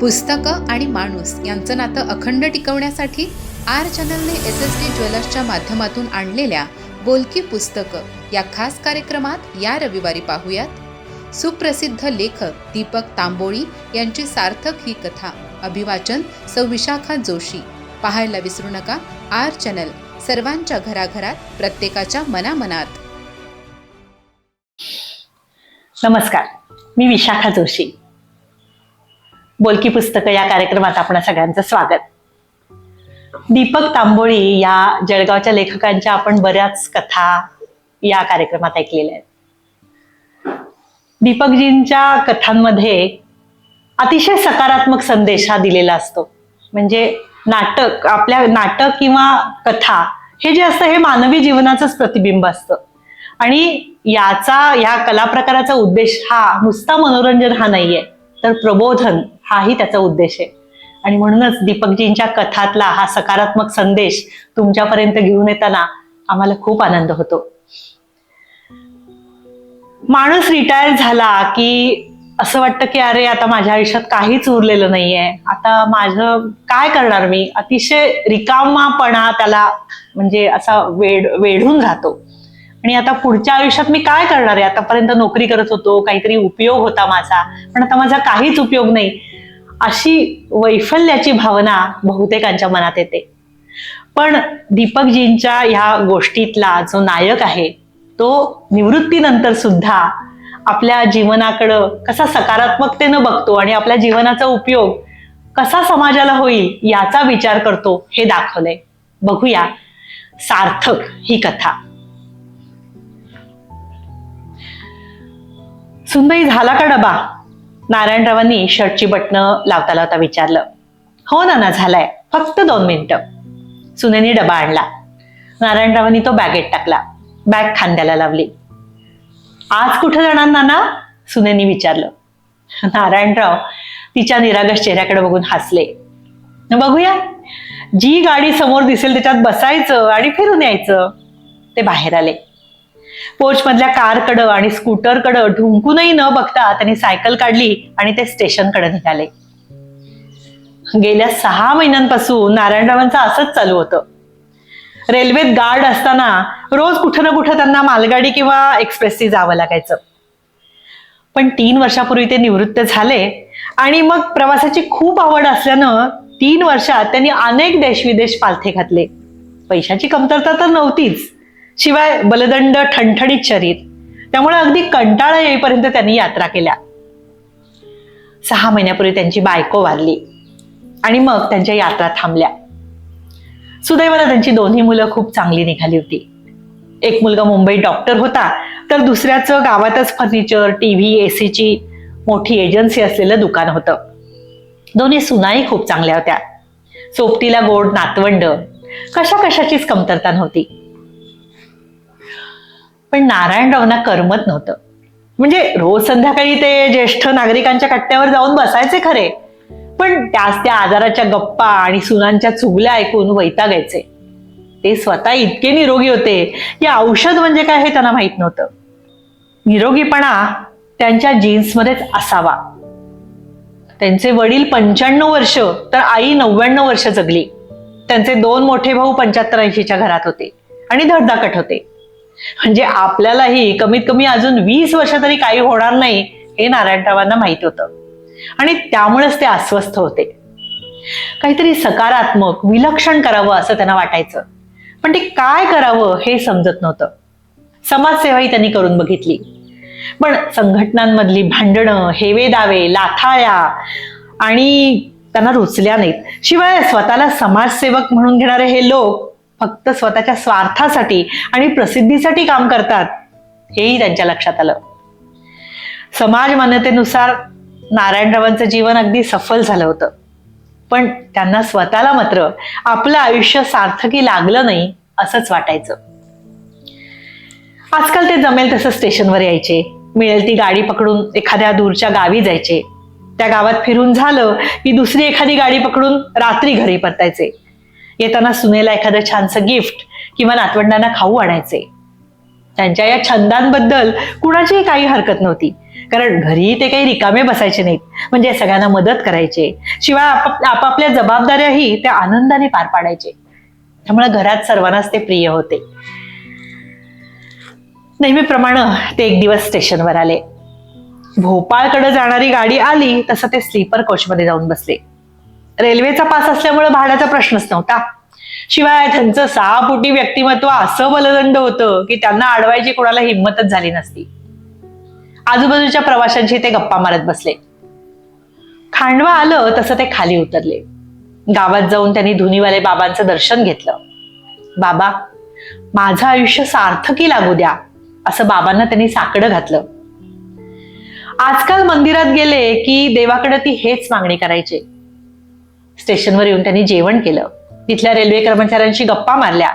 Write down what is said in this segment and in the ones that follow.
पुस्तकं आणि माणूस यांचं नातं अखंड टिकवण्यासाठी आर चॅनलने एस एस डी ज्वेलर्सच्या माध्यमातून आणलेल्या बोलकी पुस्तकं या खास कार्यक्रमात या रविवारी पाहूयात. सुप्रसिद्ध लेखक दीपक तांबोळी यांची सार्थक ही कथा. अभिवाचन सौ विशाखा जोशी. पाहायला विसरू नका आर चॅनल. सर्वांच्या घराघरात प्रत्येकाच्या मनामनात. नमस्कार. मी विशाखा जोशी. बोलकी पुस्तकं या कार्यक्रमात आपण सगळ्यांचं स्वागत. दीपक तांबोळी या जळगावच्या लेखकांच्या आपण बऱ्याच कथा या कार्यक्रमात ऐकलेल्या आहेत. दीपकजींच्या कथांमध्ये अतिशय सकारात्मक संदेश हा दिलेला असतो. म्हणजे नाटक आपल्या नाटक किंवा कथा हे जे असतं हे मानवी जीवनाचंच प्रतिबिंब असतं. आणि याचा या कला प्रकाराचा उद्देश हा नुसता मनोरंजन हा नाहीये तर प्रबोधन हाही त्याचा उद्देश आहे. आणि म्हणूनच दीपकजींच्या कथातला हा सकारात्मक संदेश तुमच्यापर्यंत घेऊन येताना आम्हाला खूप आनंद होतो. माणूस रिटायर झाला की असं वाटतं की अरे आता माझ्या आयुष्यात काहीच उरलेलं नाहीये. आता माझं काय करणार मी? अतिशय रिकामापणा त्याला म्हणजे असा वेड वेढून राहतो. आणि आता पुढच्या आयुष्यात मी काय करणार आहे? आतापर्यंत नोकरी करत होतो काहीतरी उपयोग होता माझा. पण आता माझा काहीच उपयोग नाही. अशी वैफल्याची भावना बहुतेकांच्या मनात येते. पण दीपकजींच्या ह्या गोष्टीतला जो नायक आहे तो निवृत्तीनंतर सुद्धा आपल्या जीवनाकडं कसा सकारात्मकतेनं बघतो आणि आपल्या जीवनाचा उपयोग कसा समाजाला होईल याचा विचार करतो हे दाखवलंय. बघूया. सार्थक ही कथा. सुंदई झाला का डबा? नारायणरावांनी शर्टची बटणं लावता लावता विचारलं. हो ना ना झालाय. फक्त दोन मिनिटं. सुनेनी डबा आणला. नारायणरावांनी तो बॅगेत टाकला. बॅग खांद्याला लावली. आज कुठं जाणार नाना? सुनेनी विचारलं. नारायणराव तिच्या निरागस चेहऱ्याकडे बघून हसले. बघूया. जी गाडी समोर दिसेल त्याच्यात बसायचं आणि फिरून यायचं. ते बाहेर आले. पोर्चमधल्या कारकडं आणि स्कूटरकडं ढुंकूनही न बघता त्यांनी सायकल काढली आणि ते स्टेशनकडे निघाले. गेल्या सहा महिन्यांपासून नारायणरावांचं असंच चालू होतं. रेल्वेत गार्ड असताना रोज कुठं ना कुठं त्यांना मालगाडी किंवा एक्सप्रेसनी जावं लागायचं. पण तीन वर्षापूर्वी ते निवृत्त झाले आणि मग प्रवासाची खूप आवड असल्यानं तीन वर्षात त्यांनी अनेक देशविदेश पालथे घातले. पैशाची कमतरता तर नव्हतीच शिवाय बलदंड ठणठणीत शरीर. त्यामुळे अगदी कंटाळा येईपर्यंत त्यांनी यात्रा केल्या. सहा महिन्यापूर्वी त्यांची बायको वारली आणि मग त्यांच्या यात्रा थांबल्या. सुदैवाला त्यांची दोन्ही मुलं खूप चांगली निघाली होती. एक मुलगा मुंबईत डॉक्टर होता तर दुसऱ्याचं गावातच फर्निचर टीव्ही एसीची मोठी एजन्सी असलेलं दुकान होतं. दोन्ही सुनाही खूप चांगल्या होत्या. सोबतीला गोड नातवंड. कशा कशाचीच कमतरता नव्हती. पण नारायणरावना करमत नव्हतं. म्हणजे रोज संध्याकाळी ते ज्येष्ठ नागरिकांच्या कट्ट्यावर जाऊन बसायचे खरे पण त्याच त्या आजाराच्या गप्पा आणि सुनांच्या चुगल्या ऐकून वैतागायचे ते स्वतः इतके निरोगी होते की औषध म्हणजे काय हे त्यांना माहीत नव्हतं. निरोगीपणा त्यांच्या जीन्समध्येच असावा. त्यांचे वडील पंच्याण्णव वर्ष तर आई नव्याण्णव वर्ष जगली. त्यांचे दोन मोठे भाऊ पंच्याहत्तर ऐंशीच्या घरात होते आणि धडधाकट होते. म्हणजे आपल्यालाही कमीत कमी अजून वीस वर्ष तरी काही होणार नाही हे नारायणरावांना माहीत होतं. आणि त्यामुळेच ते अस्वस्थ होते. काहीतरी सकारात्मक विलक्षण करावं असं त्यांना वाटायचं. पण ते काय करावं हे समजत नव्हतं. समाजसेवाही त्यांनी करून बघितली. पण संघटनांमधली भांडणं हेवे दावे लाथाळ्या आणि त्यांना रुचल्या नाहीत. शिवाय स्वतःला समाजसेवक म्हणून घेणारे हे लोक फक्त स्वतःच्या स्वार्थासाठी आणि प्रसिद्धीसाठी काम करतात हेही त्यांच्या लक्षात आलं. समाज मान्यतेनुसार नारायणरावांचं जीवन अगदी सफल झालं होतं. पण त्यांना स्वतःला मात्र आपलं आयुष्य सार्थकी लागलं नाही असंच वाटायचं. आजकाल ते जमेल तसं स्टेशनवर यायचे. मिळेल ती गाडी पकडून एखाद्या दूरच्या गावी जायचे. त्या गावात फिरून झालं की दुसरी एखादी गाडी पकडून रात्री घरी परतायचे. येताना सुनेला एखादं छानसं गिफ्ट किंवा नातवंडांना खाऊ आणायचे. त्यांच्या या छंदांबद्दल कुणाचीही काही हरकत नव्हती. कारण घरी ते काही रिकामे बसायचे नाहीत. म्हणजे सगळ्यांना मदत करायचे. शिवाय आपापल्या आपापल्या जबाबदाऱ्याही ते आनंदाने पार पाडायचे. त्यामुळे घरात सर्वांनाच ते प्रिय होते. नेहमीप्रमाणे ते एक दिवस स्टेशनवर आले. भोपाळकडे जाणारी गाडी आली तसं ते स्लीपर कोचमध्ये जाऊन बसले. रेल्वेचा पास असल्यामुळे भाड्याचा प्रश्नच नव्हता. शिवाय त्यांचं सहा फुटी व्यक्तिमत्व असं बलदंड होतं की त्यांना अडवायची कोणाला हिंमतच झाली नसती. आजूबाजूच्या प्रवाशांशी ते गप्पा मारत बसले. खांडवा आलं तसं ते खाली उतरले. गावात जाऊन त्यांनी धुनीवाले बाबांचं दर्शन घेतलं. बाबा माझं आयुष्य सार्थकी लागू द्या असं बाबांना त्यांनी साकडं घातलं. आजकाल मंदिरात गेले की देवाकडे ती हेच मागणी करायचे. स्टेशनवर येऊन त्यांनी जेवण केलं. तिथल्या रेल्वे कर्मचाऱ्यांशी गप्पा मारल्या.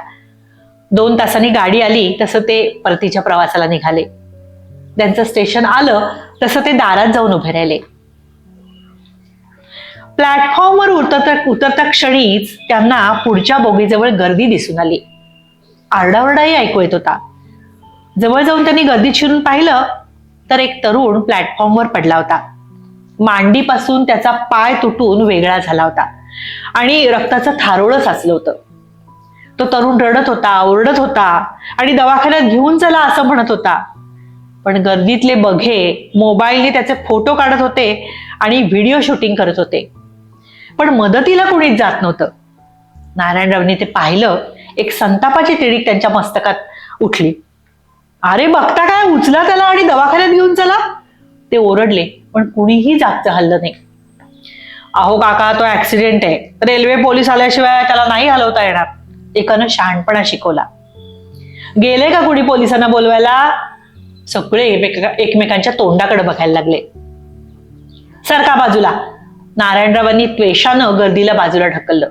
दोन तासांनी गाडी आली तसं ते परतीच्या प्रवासाला निघाले. त्यांचं स्टेशन आलं तसं ते दारात जाऊन उभे राहिले. प्लॅटफॉर्मवर उतरता उतरता क्षणीच त्यांना पुढच्या बोगीजवळ गर्दी दिसून आली. आरडाओरडाही ऐकू येत होता. जवळ जाऊन त्यांनी गर्दी शिरून पाहिलं तर एक तरुण प्लॅटफॉर्मवर पडला होता. मांडीपासून त्याचा पाय तुटून वेगळा झाला होता. आणि रक्ताचं थारोळं साचलं होतं. तो तरुण रडत होता ओरडत होता आणि दवाखान्यात घेऊन चला असं म्हणत होता. पण गर्दीतले बघे मोबाईलने त्याचे फोटो काढत होते आणि व्हिडिओ शूटिंग करत होते. पण मदतीला कोणीच जात नव्हतं. नारायणरावनी ते पाहिलं एक संतापाची तिडीक त्यांच्या मस्तकात उठली. अरे बघता काय? उचला त्याला आणि दवाखान्यात घेऊन चला. ते ओरडले पण कुणीही जागचं हल्लं नाही. अहो काका तो ऍक्सिडेंट आहे. रेल्वे पोलीस आल्याशिवाय त्याला नाही हलवता येणार. एकानं शहाणपणा शिकवला. गेले का कुणी पोलिसांना बोलवायला? सगळे एकमेकांच्या तोंडाकडे बघायला लागले. सरका बाजूला? नारायणरावांनी त्वेषानं गर्दीला बाजूला ढकललं.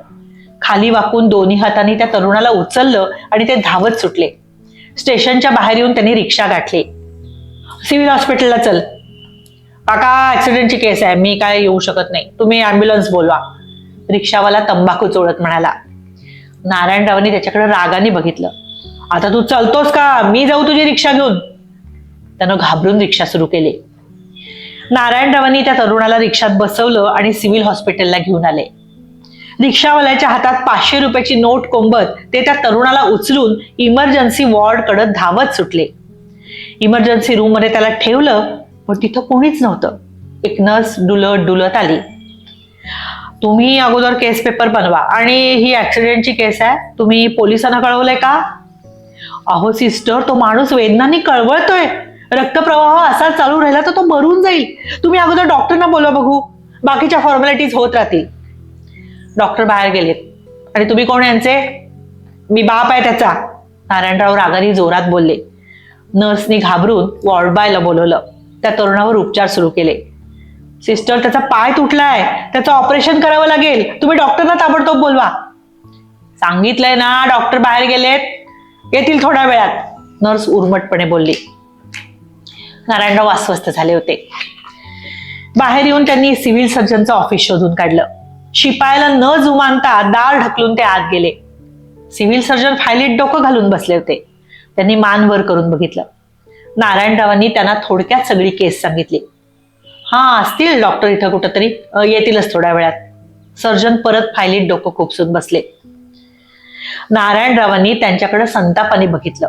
खाली वाकून दोन्ही हातांनी त्या तरुणाला उचललं आणि ते धावत सुटले. स्टेशनच्या बाहेर येऊन त्यांनी रिक्षा गाठली. सिव्हिल हॉस्पिटलला चल. काका ऍक्सिडेंटची केस आहे. मी काय येऊ शकत नाही. तुम्ही अँब्युलन्स बोलवा. रिक्षावाला तंबाखू चोळत म्हणाला. नारायणरावांनी त्याच्याकडे रागाने बघितलं. आता तू चलतोस का? मी जाऊ तुझी रिक्षा घेऊन. त्यानं घाबरून रिक्षा सुरू केली. नारायणरावांनी त्या तरुणाला रिक्षात बसवलं आणि सिव्हिल हॉस्पिटलला घेऊन आले. रिक्षावाल्याच्या हातात पाचशे रुपयाची नोट कोंबत ते त्या तरुणाला उचलून इमर्जन्सी वॉर्डकडे धावत सुटले. इमर्जन्सी रूममध्ये त्याला ठेवलं पण तिथं कोणीच नव्हतं. एक नर्स डुलत डुलत आली. तुम्ही अगोदर केस पेपर बनवा. आणि ही ऍक्सिडेंटची केस आहे. तुम्ही पोलिसांना कळवलंय का? अहो सिस्टर तो माणूस वेदनांनी कळवळतोय. रक्तप्रवाह असा चालू राहिला तर तो मरून जाईल. तुम्ही अगोदर डॉक्टरना बोलवा बघू. बाकीच्या फॉर्मॅलिटीज होत राहतील. डॉक्टर बाहेर गेलेत आणि तुम्ही कोण यांचे? मी बाप आहे त्याचा. नारायणराव रागारी जोरात बोलले. नर्सनी घाबरून वॉर्ड बायला बोलवलं. त्या तरुणावर उपचार सुरू केले. सिस्टर त्याचा पाय तुटलाय. त्याचं ऑपरेशन करावं लागेल. तुम्ही डॉक्टरला ताबडतोब बोलवा. सांगितलंय ना डॉक्टर बाहेर गेलेत. येतील थोड्या वेळात. नर्स उर्मटपणे बोलली. नारायणराव अस्वस्थ झाले होते. बाहेर येऊन त्यांनी सिव्हिल सर्जनचं ऑफिस शोधून काढलं. शिपायाला न जुमानता दार ढकलून ते आत गेले. सिव्हिल सर्जन फायलीत डोकं घालून बसले होते. त्यांनी मान वर करून बघितलं. नारायणरावांनी त्यांना थोडक्यात सगळी केस सांगितली. हा असतील डॉक्टर इथं कुठंतरी? येतीलच थोड्या वेळात. सर्जन परत फायलीत डोकं खुपसून बसले. नारायणरावांनी त्यांच्याकडे संतापाने बघितलं.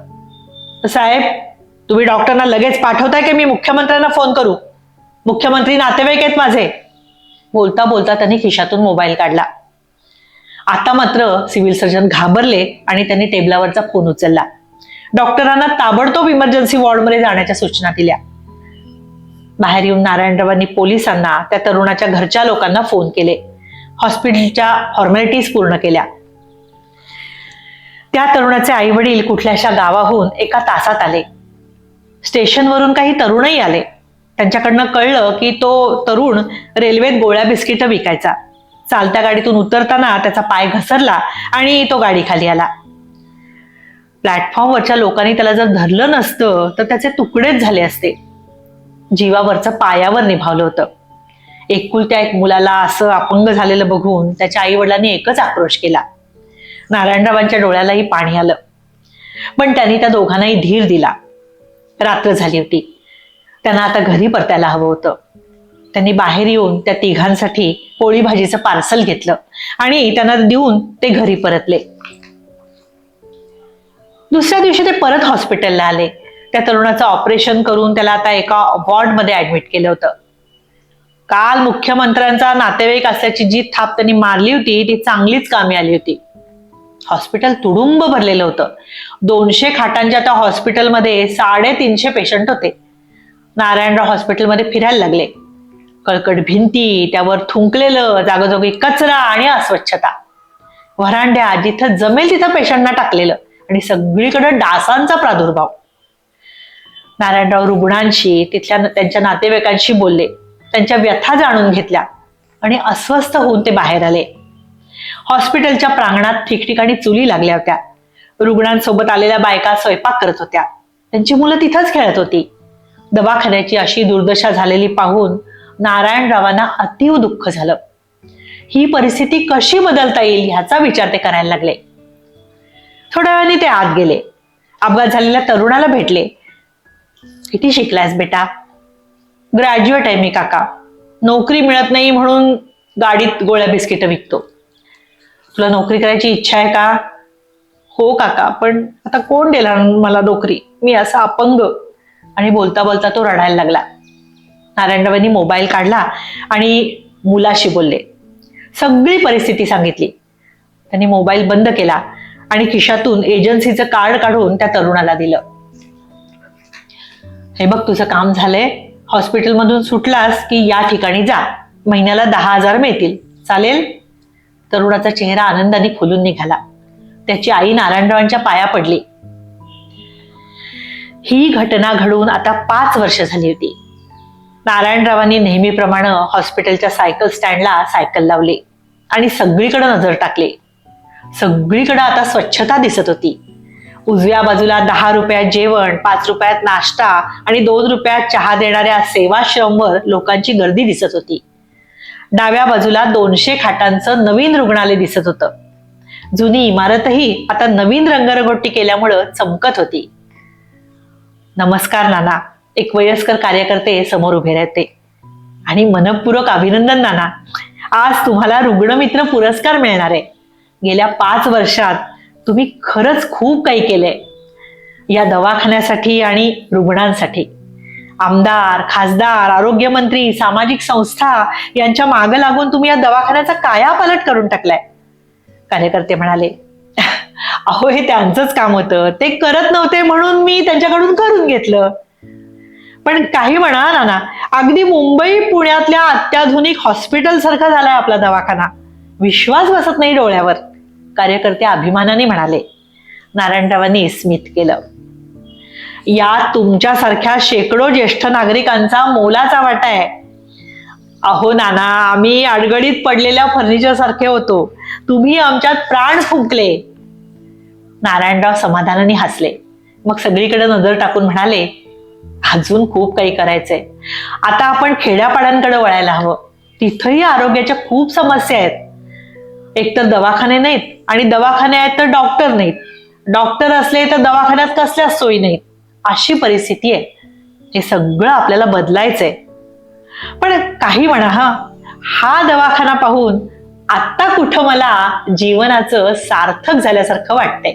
साहेब तुम्ही डॉक्टरना लगेच पाठवताय की मी मुख्यमंत्र्यांना फोन करू? मुख्यमंत्री नातेवाईक आहेत माझे. बोलता बोलता त्यांनी खिशातून मोबाईल काढला. आता मात्र सिव्हिल सर्जन घाबरले आणि त्यांनी टेबलावरचा फोन उचलला. डॉक्टरांना ताबडतोब इमर्जन्सी वॉर्डमध्ये जाण्याच्या सूचना दिल्या. बाहेर येऊन नारायणरावांनी पोलिसांना त्या तरुणाच्या घरच्या लोकांना फोन केले. हॉस्पिटलच्या फॉर्मॅलिटीज पूर्ण केल्या. त्या तरुणाचे आई वडील कुठल्याशा गावाहून एका तासात आले. स्टेशनवरून काही तरुणही आले. त्यांच्याकडनं कळलं की तो तरुण रेल्वेत गोळ्या बिस्किटं विकायचा. चालत्या गाडीतून उतरताना त्याचा पाय घसरला आणि तो गाडी खाली आला. प्लॅटफॉर्मवरच्या लोकांनी त्याला जर धरलं नसतं तर त्याचे तुकडेच झाले असते. जीवावरचं पायावर निभावलं होतं. एकुलत्या एक मुलाला असं अपंग झालेलं बघून त्याच्या आई वडिलांनी एकच आक्रोश केला. नारायणरावांच्या डोळ्यालाही पाणी आलं. पण त्यांनी त्या दोघांनाही धीर दिला. रात्र झाली होती. त्यांना आता घरी परतायला हवं होतं. त्यांनी बाहेर येऊन त्या तिघांसाठी पोळी भाजीचं पार्सल घेतलं आणि त्यांना देऊन ते घरी परतले. दुसऱ्या दिवशी ते परत हॉस्पिटलला आले. त्या तरुणाचं ऑपरेशन करून त्याला आता एका वॉर्डमध्ये ऍडमिट केलं होतं. काल मुख्यमंत्र्यांचा नातेवाईक असल्याची जी थाप त्यांनी मारली होती ती चांगलीच कामी आली होती. हॉस्पिटल तुडुंब भरलेलं होतं. दोनशे खाटांच्या त्या हॉस्पिटलमध्ये साडेतीनशे पेशंट होते. नारायणराव हॉस्पिटलमध्ये फिरायला लागले. कळकट भिंती त्यावर थुंकलेलं जागोजागी कचरा आणि अस्वच्छता. व्हरांड्या जिथं जमेल तिथं पेशंटना टाकलेलं. आणि सगळीकडे डासांचा प्रादुर्भाव. नारायणराव रुग्णांशी तिथल्या त्यांच्या नातेवाईकांशी बोलले. त्यांच्या व्यथा जाणून घेतल्या आणि अस्वस्थ होऊन ते बाहेर आले. हॉस्पिटलच्या प्रांगणात ठिकठिकाणी चुली लागल्या होत्या. रुग्णांसोबत आलेल्या बायका स्वयंपाक करत होत्या. त्यांची मुलं तिथंच खेळत होती. दवाखान्याची अशी दुर्दशा झालेली पाहून नारायणरावांना अतीव दुःख झालं. ही परिस्थिती कशी बदलता येईल ह्याचा विचार ते करायला लागले. थोड्या वेळाने ते आत गेले. अपघात झालेल्या तरुणाला भेटले. किती शिकलायस बेटा? ग्रॅज्युएट आहे मी काका. नोकरी मिळत नाही म्हणून गाडीत गोळ्या बिस्किट विकतो. तुला नोकरी करायची इच्छा आहे का? हो काका पण आता कोण देणार मला नोकरी? मी असा अपंग. आणि बोलता बोलता तो रडायला लागला. नारायणरावांनी मोबाईल काढला आणि मुलाशी बोलले. सगळी परिस्थिती सांगितली. त्यांनी मोबाईल बंद केला. आणि खिशातून एजन्सीचं कार्ड काढून त्या तरुणाला दिलं. हे बघ तुझं काम झालंय. हॉस्पिटलमधून सुटलास की या ठिकाणी जा. महिन्याला दहा हजार मिळतील. चालेल? तरुणाचा चेहरा आनंदाने फुलून निघाला. त्याची आई नारायणरावांच्या पाया पडली. ही घटना घडून आता पाच वर्ष झाली होती. नारायणरावांनी नेहमीप्रमाणे हॉस्पिटलच्या सायकल स्टँडला सायकल लावली आणि सगळीकडे नजर टाकली. सगळीकडे आता स्वच्छता दिसत होती. उजव्या बाजूला दहा रुपयात जेवण पाच रुपयात नाश्ता आणि दोन रुपयात चहा देणाऱ्या सेवाश्रमवर लोकांची गर्दी दिसत होती. डाव्या बाजूला दोनशे खाटांचं नवीन रुग्णालय दिसत होतं. जुनी इमारतही आता नवीन रंगरगोटी केल्यामुळं चमकत होती. नमस्कार नाना एक वयस्कर कार्यकर्ते समोर उभे राहते. आणि मनपूर्वक अभिनंदन नाना आज तुम्हाला रुग्णमित्र पुरस्कार मिळणार आहे. गेल्या पाच वर्षात तुम्ही खरंच खूप काही केलंय. या दवाखान्यासाठी आणि रुग्णांसाठी. आमदार खासदार आरोग्यमंत्री सामाजिक संस्था यांच्या मागं लागून तुम्ही या दवाखान्याचा कायापालट करून टाकलाय. कार्यकर्ते म्हणाले अहो हे त्यांचंच काम होतं. ते करत नव्हते म्हणून मी त्यांच्याकडून करून घेतलं. पण काही म्हणा ना ना अगदी मुंबई पुण्यातल्या अत्याधुनिक हॉस्पिटल सारखा झालाय आपला दवाखाना. विश्वास बसत नाही डोळ्यावर. कार्यकर्ते अभिमानाने म्हणाले नारायणरावांनी स्मित केलं. या तुमच्यासारख्या शेकडो ज्येष्ठ नागरिकांचा मोलाचा वाटा आहे. अहो नाना आम्ही अडगडीत पडलेल्या फर्निचर सारखे होतो. तुम्ही आमच्यात प्राण फुंकले. नारायणराव समाधानाने हसले. मग सगळीकडे नजर टाकून म्हणाले अजून खूप काही करायचंय. आता आपण खेड्यापाड्यांकडे वळायला हवं. तिथंही आरोग्याच्या खूप समस्या आहेत. एकतर दवाखाने नाहीत आणि दवाखाने आहेत तर डॉक्टर नाहीत. डॉक्टर असले तर दवाखान्यात कसल्याच सोयी नाहीत? अशी परिस्थिती आहे. हे सगळं आपल्याला बदलायचंय. पण काही म्हणा हा. हा दवाखाना पाहून आता कुठं मला जीवनाचं सार्थक झाल्यासारखं वाटतंय.